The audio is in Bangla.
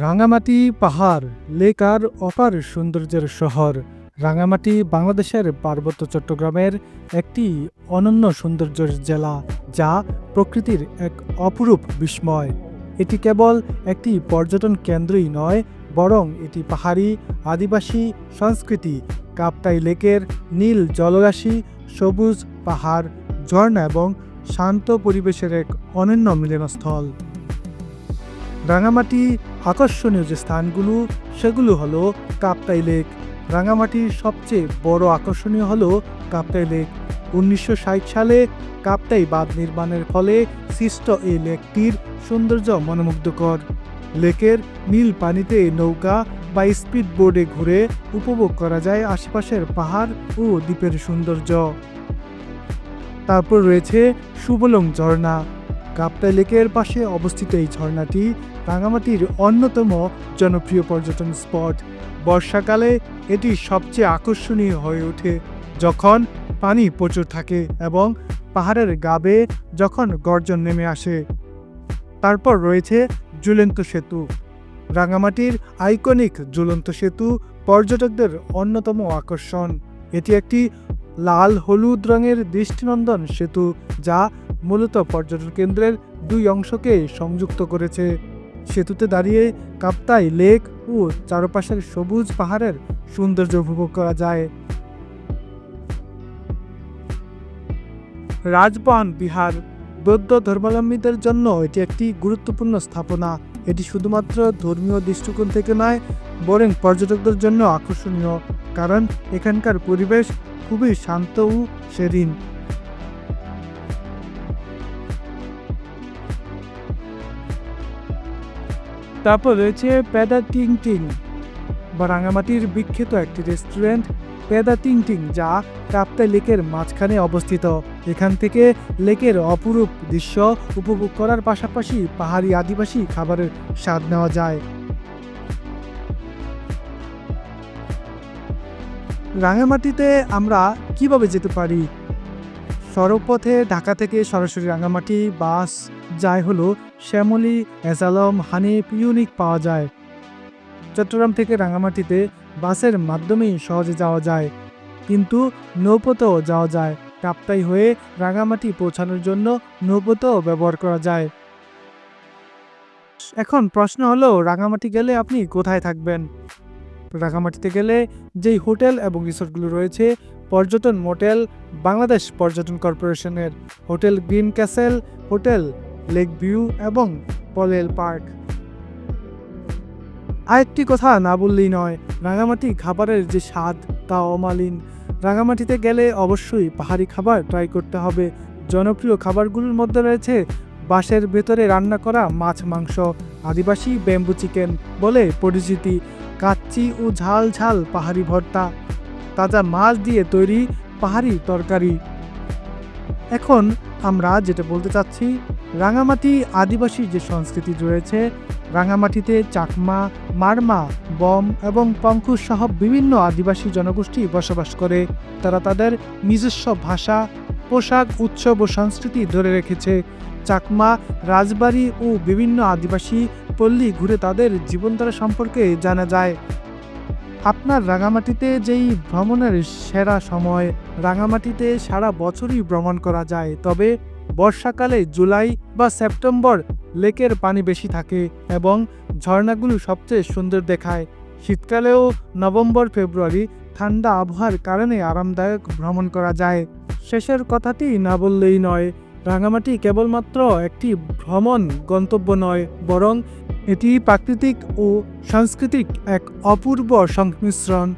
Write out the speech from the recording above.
রাঙামাটি পাহাড় লেক আর অপার সৌন্দর্যের শহর। রাঙামাটি বাংলাদেশের পার্বত্য চট্টগ্রামের একটি অনন্য সৌন্দর্যের জেলা, যা প্রকৃতির এক অপরূপ বিস্ময়। এটি কেবল একটি পর্যটন কেন্দ্রই নয়, বরং এটি পাহাড়ি, আদিবাসী, সংস্কৃতি, কাপ্তাই লেকের নীল জলরাশি, সবুজ পাহাড়, ঝর্ণা এবং শান্ত পরিবেশের এক অনন্য মিলনস্থল। রাঙামাটি আকর্ষণীয় যে স্থানগুলো, সেগুলো হলো কাপ্তাই লেক। রাঙামাটির সবচেয়ে বড় আকর্ষণীয় হলো কাপ্তাই লেক। উনিশশো ষাট সালে কাপ্তাই বাঁধ নির্মাণের ফলে সৃষ্ট এই লেকটির সৌন্দর্য মনোমুগ্ধকর। লেকের নীল পানিতে নৌকা বা স্পিড বোর্ডে ঘুরে উপভোগ করা যায় আশেপাশের পাহাড় ও দ্বীপের সৌন্দর্য। তারপর রয়েছে সুবলং ঝর্ণা। কাপ্তাই লেকের পাশে অবস্থিত এই ঝর্ণাটি রাঙামাটির অন্যতম জনপ্রিয় পর্যটন স্পট। বর্ষাকালে এটি সবচেয়ে আকর্ষণীয় হয়ে ওঠে যখন পানি প্রচুর থাকে এবং পাহাড়ের গাবে যখন গর্জন নেমে আসে। তারপর রয়েছে ঝুলন্ত সেতু। রাঙামাটির আইকনিক ঝুলন্ত সেতু পর্যটকদের অন্যতম আকর্ষণ। এটি একটি লাল হলুদ রঙের দৃষ্টিনন্দন সেতু যা মূলত পর্যটন কেন্দ্রের দুই অংশকে সংযুক্ত করেছে। সেতুতে দাঁড়িয়ে কাপ্তাই লেক ও চারপাশের সবুজ পাহাড়ের সৌন্দর্য উপভোগ করা যায়। রাজবান বিহার, বৌদ্ধ ধর্মাবলম্বীদের জন্য এটি একটি গুরুত্বপূর্ণ স্থাপনা। এটি শুধুমাত্র ধর্মীয় দৃষ্টিকোণ থেকে নয়, বরং পর্যটকদের জন্য আকর্ষণীয়, কারণ এখানকার পরিবেশ খুবই শান্ত ও সেরিন তারপর রয়েছে প্যাদা টিং টিং। বা রাঙামাটির বিখ্যাত একটি রেস্টুরেন্ট, পেদা টিং টিং, যা কাপ্তাই লেকের মাঝখানে অবস্থিত। এখান থেকে লেকের অপরূপ দৃশ্য উপভোগ করার পাশাপাশি পাহাড়ি আদিবাসী খাবারের স্বাদ নেওয়া যায়। রাঙামাটিতে আমরা কীভাবে যেতে পারি? সড়কপথে ঢাকা থেকে সরাসরি রাঙামাটি বাস যায় হলো শ্যামলী এসালম হানিফ, ইউনিক পাওয়া যায়। চট্টগ্রাম থেকে রাঙামাটিতে বাসের মাধ্যমেই সহজে যাওয়া যায়, কিন্তু নৌপথেও যাওয়া যায়। কাপ্তাই হয়ে রাঙামাটি পৌঁছানোর জন্য নৌপথেও ব্যবহার করা যায়। এখন প্রশ্ন হলো, রাঙামাটি গেলে আপনি কোথায় থাকবেন? রাঙামাটিতে গেলে যেই হোটেল এবং রিসোর্টগুলো রয়েছে পর্যটন মোটেল বাংলাদেশ পর্যটন কর্পোরেশনের hotel green castle, hotel lake view এবং পলেল পার্ক। আরেকটি কথা না বললেই নয়, রাঙামাটি খাবারের যে স্বাদ তা অমালিন। রাঙামাটিতে গেলে অবশ্যই পাহাড়ি খাবার ট্রাই করতে হবে। জনপ্রিয় খাবারগুলোর মধ্যে রয়েছে বাঁশের ভেতরে রান্না করা মাছ, মাংস, আদিবাসী ব্যাম্বু চিকেন বলে পরিচিতি। কাচ্চি ও ঝাল ঝাল পাহাড়ি ভর্তা। তাজা মাছ দিয়ে তৈরি পাহাড়ি তরকারি। এখন আমরা যেটা বলতে চাচ্ছি, রাঙামাটি আদিবাসী যে সংস্কৃতি রয়েছে, রাঙামাটিতে চাকমা, মারমা, বম এবং পঙ্কুশ সহ বিভিন্ন আদিবাসী জনগোষ্ঠী বসবাস করে। তারা তাদের নিজস্ব ভাষা, পোশাক, উৎসব ও সংস্কৃতি ধরে রেখেছে। চাকমা, রাজবাড়ি ও বিভিন্ন আদিবাসী পল্লী ঘুরে তাদের জীবনধারা সম্পর্কে জানা যায়। আপনার রাঙামাটিতে যেই ভ্রমণের সেরা সময়, রাঙামাটিতে সারা বছরই ভ্রমণ করা যায়, তবে বর্ষাকালে জুলাই বা সেপ্টেম্বর লেকের পানি বেশি থাকে এবং ঝর্ণাগুলো সবচেয়ে সুন্দর দেখায়। শীতকালেও নভেম্বর, ফেব্রুয়ারি ঠান্ডা আবহাওয়ার কারণে আরামদায়ক ভ্রমণ করা যায়। শেষের কথাটি না বললেই নয়, রাঙামাটি কেবলমাত্র একটি ভ্রমণ গন্তব্য নয়, বরং এটি প্রাকৃতিক ও সাংস্কৃতিক এক অপূর্ব সংমিশ্রণ।